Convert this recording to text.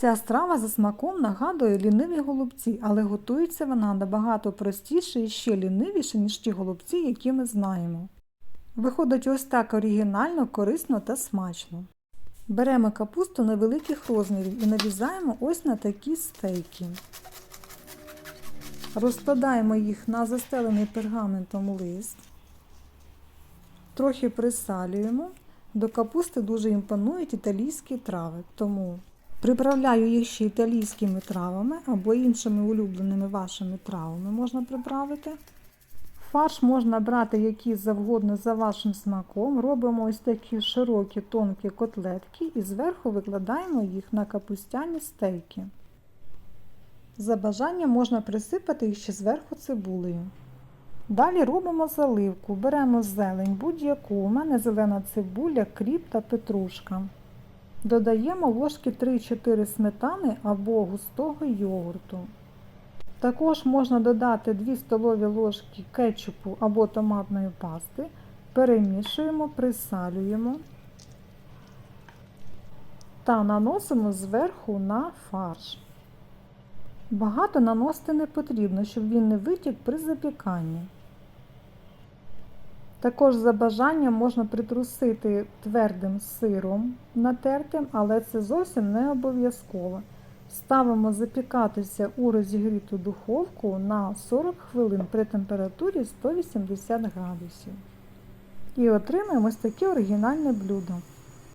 Ця страва за смаком нагадує ліниві голубці, але готується вона набагато простіше і ще лінивіше, ніж ті голубці, які ми знаємо. Виходить ось так оригінально, корисно та смачно. Беремо капусту невеликих розмірів і нарізаємо ось на такі стейки. Розкладаємо їх на застелений пергаментом лист. Трохи присалюємо. До капусти дуже імпонують італійські трави, тому приправляю їх ще італійськими травами або іншими улюбленими вашими травами можна приправити. Фарш можна брати який завгодно за вашим смаком. Робимо ось такі широкі тонкі котлетки і зверху викладаємо їх на капустяні стейки. За бажанням можна присипати їх ще зверху цибулею. Далі робимо заливку. Беремо зелень будь-яку. У мене зелена цибуля, кріп та петрушка. Додаємо ложки 3-4 сметани або густого йогурту. Також можна додати 2 столові ложки кетчупу або томатної пасти. Перемішуємо, присалюємо та наносимо зверху на фарш. Багато наносити не потрібно, щоб він не витік при запіканні. Також за бажанням можна притрусити твердим сиром натертим, але це зовсім не обов'язково. Ставимо запікатися у розігріту духовку на 40 хвилин при температурі 180 градусів. І отримаємо ось таке оригінальне блюдо.